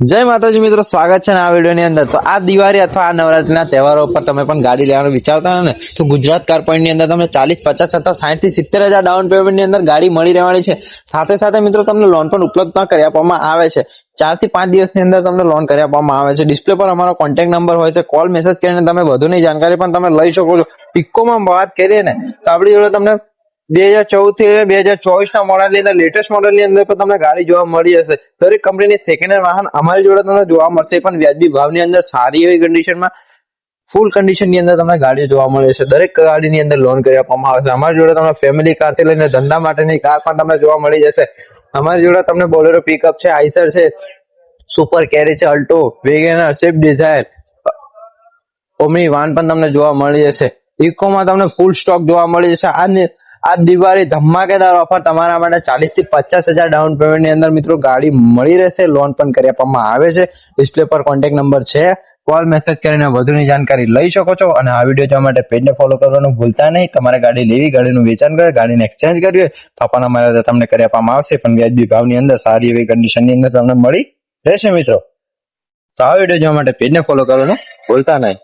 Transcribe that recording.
જય માતાજી મિત્રો, સ્વાગત છે આ વિડીયોની અંદર. તો આ દિવાળી અથવા આ નવરાત્રીના તહેવારો પર તમે પણ ગાડી લેવાનું વિચારતા ને, તો ગુજરાત કાર પોઈન્ટની અંદર તમને ચાલીસ, પચાસ છતાં સાઠથી સિત્તેર હજાર ડાઉન પેમેન્ટની અંદર ગાડી મળી રહેવાની છે. સાથે સાથે મિત્રો, તમને લોન પણ ઉપલબ્ધ કરી આપવામાં આવે છે. ચારથી પાંચ દિવસની અંદર તમને લોન કરી આપવામાં આવે છે. ડિસ્પ્લે પર અમારો કોન્ટેક્ટ નંબર હોય છે. કોલ મેસેજ કરીને તમે વધુની જાણકારી પણ તમે લઈ શકો છો. ઇકોમાં વાત કરીએ ને, તો આપણી જોડે તમને બે હજાર ચૌદથી બે હજાર ચોવીસ ના મોડલની અંદર લેટેસ્ટ મોડલની અંદર પણ તમને ગાડી જોવા મળી હશે. દરેક કંપનીની સેકન્ડ હેન્ડ વાહન અમારી જોડે તમને જોવા મળશે. પણ વ્યાજબી ભાવની અંદર સારી એવી કન્ડિશનમાં ફૂલ કન્ડિશનની અંદર તમને ગાડીઓ જોવા મળે છે દરેક ગાડીની અંદર લોન કરી આપવામાં આવે છે. અમારી જોડે તમને ફેમિલી કારથી લઈને ધંધા માટેની કાર પણ તમને જોવા મળી જશે. અમારી જોડે તમને બોલેરો પિકઅપ છે આઈસર છે સુપર કેરી છે Alto WagonR Swift Dzire Omni van પણ તમને જોવા મળી જશે. ઇકોમાં તમને ફૂલ સ્ટોક જોવા મળી જશે. આ આ દિવાળી ધમાકેદાર ઓફર તમારા માટે ચાલીસથી પચાસ હજાર ડાઉન પેમેન્ટની અંદર મિત્રો ગાડી મળી રહેશે. લોન પણ કરી આપવામાં આવે છે. ડિસ્પ્લે પર કોન્ટેક્ટ નંબર છે. કોલ મેસેજ કરીને વધુની જાણકારી લઈ શકો છો અને આ વીડિયો જોવા માટે પેજને ફોલો કરવાનું ભૂલતા નહીં. તમારે ગાડી લેવી, ગાડીનું વેચાણ કરે ગાડીને એક્સચેન્જ કરવી હોય તો પણ અમારે તમને કરી આપવામાં આવશે. પણ વ્યાજબી ભાવની અંદર સારી એવી કન્ડિશનની અંદર તમને મળી રહેશે મિત્રો. તો આ વીડિયો જોવા માટે પેજને ફોલો કરવાનું ભૂલતા નહીં.